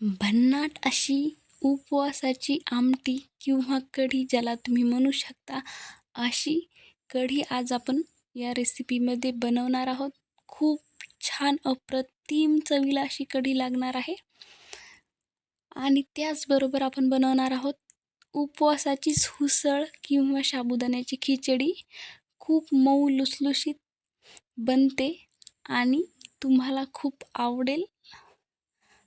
भन्नाट अशी उपवासाची आमटी किंवा कढी ज्याला तुम्ही म्हणू शकता अशी कढी आज आपण या रेसिपीमध्ये बनवणार आहोत. खूप छान अप्रतिम चवीला अशी कढी लागणार आहे. आणि त्याचबरोबर आपण बनवणार आहोत उपवासाचीच हुसळ किंवा साबुदाण्याची खिचडी. खूप मऊ लुसलुशीत बनते आणि तुम्हाला खूप आवडेल.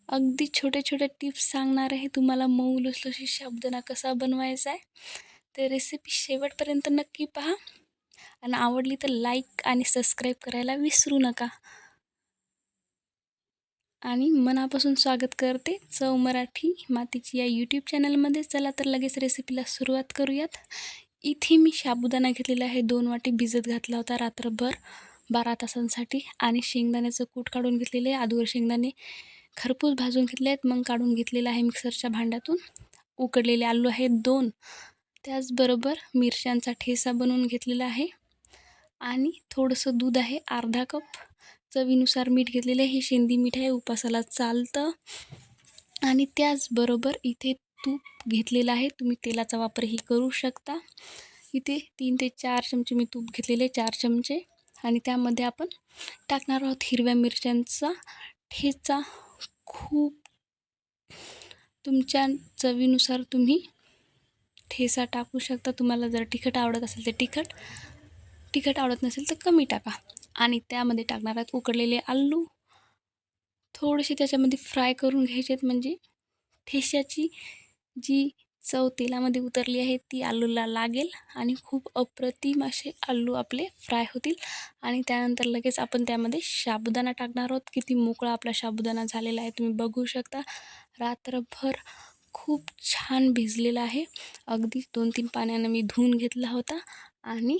अगदी छोटे छोटे टिप्स सांगणार आहे. तुम्हाला मऊ लुसलुशी साबुदाणा कसा बनवायचा आहे? तर रेसिपी शेवटपर्यंत नक्की पहा. आणि आवडली तर लाईक आणि सबस्क्राईब करायला विसरू नका. आणि मनापासून स्वागत करते चव मराठी मातीची या यूट्यूब चॅनलमध्ये चला तर लगेच रेसिपीला सुरुवात करूयात. इथे मी साबुदाणा घेतलेला आहे. दोन वाटी भिजत घातला होता रात्रभर बारा तासांसाठी. आणि शेंगदाण्याचं कूट काढून घेतलेलं आहे. अगोदर शेंगदाणे खरपूस भाजून घेतले आहेत मग काढून घेतलेलं आहे मिक्सरच्या भांड्यातून. उकडलेले आलू आहेत दोन. त्याचबरोबर मिरच्यांचा ठेसा बनवून घेतलेला आहे. आणि थोडंसं दूध आहे अर्धा कप. चवीनुसार मीठ घेतलेलं आहे हे शेंदी मीठ आहे उपासाला चालतं. आणि त्याचबरोबर इथे तूप घेतलेलं आहे तुम्ही तेलाचा वापरही करू शकता. इथे तीन ते चार चमचे मी तूप घेतलेले चार चमचे. आणि त्यामध्ये आपण टाकणार आहोत हिरव्या मिरच्यांचा ठेचा. खूप तुमच्या चवीनुसार तुम्ही ठेसा टाकू शकता. तुम्हाला जर तिखट आवडत असेल तर तिखट तिखट आवडत नसेल तर कमी टाका. आणि त्यामध्ये टाकणार आहेत उकडलेले आलू. थोडेसे त्याच्यामध्ये फ्राय करून घ्यायचे आहेत म्हणजे ठेशाची जी चव तेलामध्ये उतरली आहे ती आलूला लागेल आणि खूप अप्रतिम असे आलू आपले फ्राय होतील. आणि त्यानंतर लगेच आपण त्यामध्ये साबुदाणा टाकणार आहोत. किती मोकळा आपला साबुदाणा झालेला आहे तुम्ही बघू शकता. रात्रभर खूप छान भिजलेला आहे. अगदी दोन तीन पाण्यानं मी धुवून घेतला होता आणि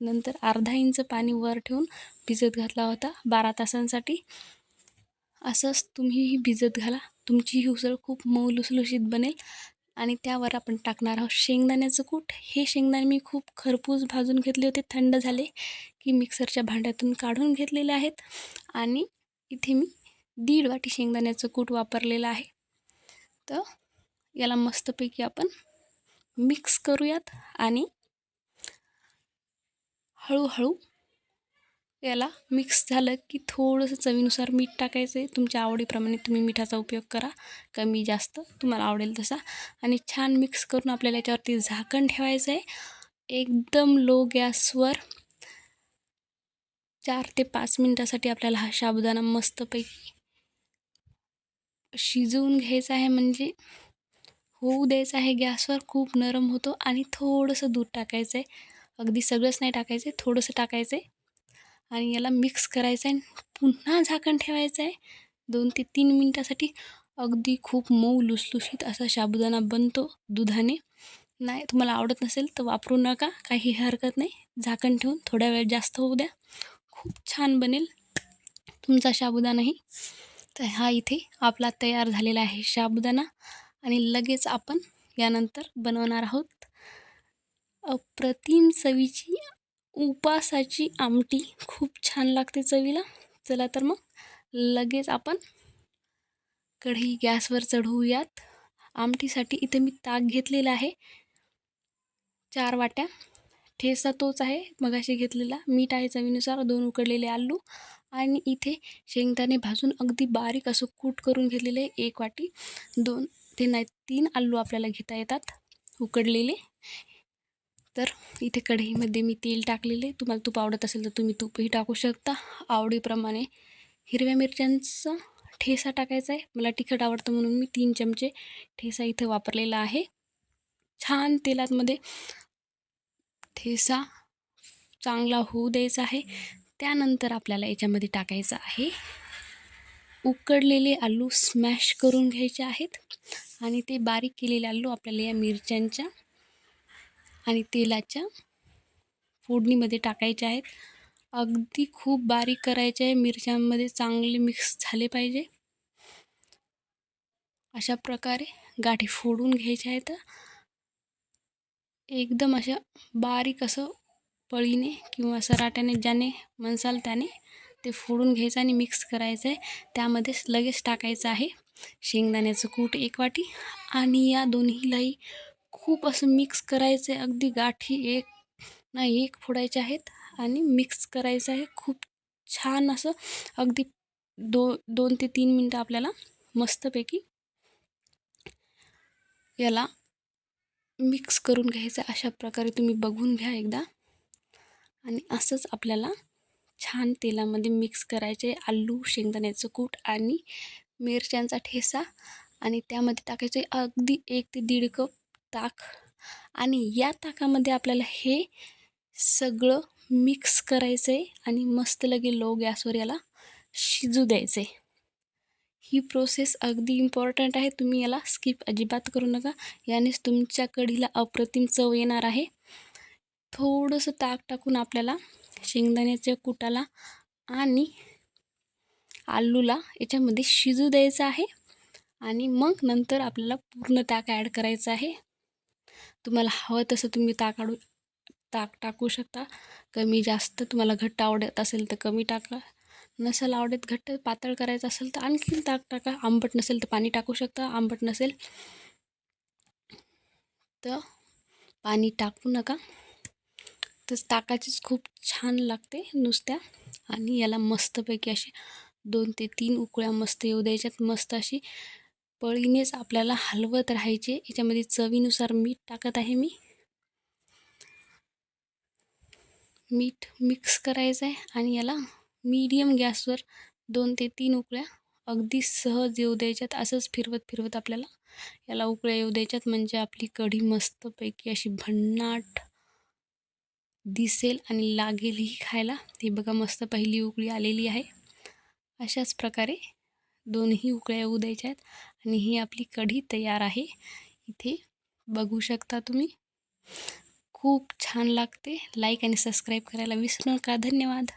नंतर अर्धा इंच पाणी वर ठेवून भिजत घातला होता बारा तासांसाठी. असंच तुम्हीही भिजत घाला. तुमची ही उसळ खूप मऊ लुसलुशीत बनेल. आणि त्यावर आपण टाकणार आहोत शेंगदाण्याचं कूट हे शेंगदाणे मी खूप खरपूस भाजून घेतले होते. थंड झाले की मिक्सरच्या भांड्यातून काढून घेतलेले आहेत. आणि इथे मी दीड वाटी शेंगदाण्याचं कूट वापरलेलं आहे. तर याला मस्तपैकी आपण मिक्स करूयात आणि हळूहळू याला मिक्स झालं की थोडंसं चवीनुसार मीठ टाकायचं आहे. तुमच्या आवडीप्रमाणे तुम्ही मिठाचा उपयोग करा. कमी जास्त तुम्हाला आवडेल तसा. आणि छान मिक्स करून आपल्याला याच्यावरती झाकण ठेवायचं आहे. एकदम लो गॅसवर चार ते पाच मिनटासाठी आपल्याला हा साबुदाणा मस्तपैकी शिजवून घ्यायचा आहे. म्हणजे होऊ द्यायचं आहे. गॅसवर खूप नरम होतो. आणि थोडंसं दूध टाकायचं आहे. अगदी सगळंच नाही टाकायचं आहे. थोडंसं टाकायचं आहे. आणि याला मिक्स करायचं आहे पुन्हा झाकण ठेवायचं आहे दोन ते तीन मिनटासाठी अगदी खूप मऊ लुसलुशीत असा साबुदाणा बनतो दुधाने. नाही तुम्हाला आवडत नसेल तर वापरू नका. काही हरकत नाही. झाकण ठेवून थोड्या वेळ जास्त होऊ द्या. खूप छान बनेल तुमचा साबुदाणाही. तर हा इथे आपला तयार झालेला आहे साबुदाणा आणि लगेच आपण यानंतर बनवणार आहोत. अप्रतिम चवीची उपासाची आमटी. खूप छान लागते चवीला. चला तर मग लगेच आपण कढई गॅसवर चढवूयात. आमटीसाठी इथे मी ताक घेतलेला आहे. चार वाट्या. ठेसा तोच आहे. मगाशी घेतलेला. मीठ आहे चवीनुसार. दोन उकडलेले आलू. आणि इथे शेंगदाणे भाजून अगदी बारीक असं कूट करून घेतलेले एक वाटी. दोन ते नाही तीन आलू आपल्याला घेता येतात. उकडलेले. तर इथे कढईमध्ये मी तेल टाकलेले. तुम्हाला तूप आवडत असेल तर तुम्ही तूपही टाकू शकता. आवडीप्रमाणे हिरव्या मिरच्यांचा ठेसा टाकायचा आहे. मला तिखट आवडतं म्हणून मी तीन चमचे ठेसा इथे वापरलेला आहे. छान तेलातमध्ये ठेसा चांगला होऊ द्यायचा आहे. त्यानंतर आपल्याला याच्यामध्ये टाकायचं आहे. उकडलेले आलू स्मॅश करून घ्यायचे आहेत. आणि ते बारीक केलेले आलू आपल्याला या मिरच्यांच्या आणि तेलाच्या फोडणीमध्ये टाकायचे आहेत. अगदी खूप बारीक करायचे आहे. मिरच्यांमध्ये चांगले मिक्स झाले पाहिजे. अशा प्रकारे गाठी फोडून घ्यायच्या आहेत. एकदम अशा बारीक असं पळीने किंवा सराट्याने ज्याने म्हणसाल त्याने ते फोडून घ्यायचं आणि मिक्स करायचं आहे. त्यामध्ये लगेच टाकायचं आहे. शेंगदाण्याचं कूट एक वाटी आणि या दोन्हीलाही खूप असं मिक्स करायचं आहे अगदी गाठी एक नाही एक फोडायचे आहेत आणि मिक्स करायचं आहे. खूप छान असं अगदी दो दोन ते तीन मिनटं आपल्याला मस्तपैकी याला मिक्स करून घ्यायचं. अशा प्रकारे तुम्ही बघून घ्या एकदा. आणि असंच आपल्याला छान तेलामध्ये मिक्स करायचे आलू शेंगदाण्याचं कूट आणि मिरच्यांचा ठेसा. आणि त्यामध्ये टाकायचं अगदी एक ते दीड कप ताक आणि या ताकामध्ये आपल्याला हे सगळं मिक्स करायचं आहे आणि मस्त लगे लो गॅसवर याला शिजू द्यायचं आहे ही प्रोसेस अगदी इम्पॉर्टंट आहे. तुम्ही याला स्किप अजिबात करू नका. यानेच तुमच्या कढीला अप्रतिम चव येणार आहे. थोडंसं ताक टाकून आपल्याला शेंगदाण्याच्या कुटाला आणि आलूला याच्यामध्ये शिजू द्यायचं आहे. आणि मग नंतर आपल्याला पूर्ण ताक ॲड करायचं आहे. तुम्हाला हवं तसं तुम्ही ताक आडू ताक टाकू शकता. कमी जास्त तुम्हाला घट्ट आवडत असेल तर कमी टाका. नसेल आवडत घट्ट पातळ करायचं असेल तर आणखीन ताक टाका. आंबट नसेल तर पाणी टाकू शकता. आंबट नसेल तर पाणी टाकू नका. तर ताकाचीच खूप छान लागते नुसत्या. आणि याला मस्तपैकी अशी दोन ते तीन उकळ्या मस्त येऊ द्यायच्यात. मस्त अशी पळीनेच आपल्याला हलवत राहायचे. याच्यामध्ये चवीनुसार मीठ टाकत आहे मी. मीठ मिक्स करायचं आहे आणि याला मीडियम गॅसवर दोन ते तीन उकळ्या अगदी सहज येऊ द्यायच्यात. असंच फिरवत फिरवत आपल्याला याला उकळ्या येऊ द्यायच्यात. म्हणजे आपली कढी मस्तपैकी अशी भन्नाट दिसेल आणि लागेलही खायला. ती बघा मस्त पहिली उकळी आलेली आहे. अशाच प्रकारे दोनही उकळ्या येऊ द्यायच्या आहेत आणि ही आपली कढी तयार आहे. इथे बघू शकता तुम्ही. खूप छान लागते. लाईक आणि सबस्क्राईब करायला विसरू नका. धन्यवाद.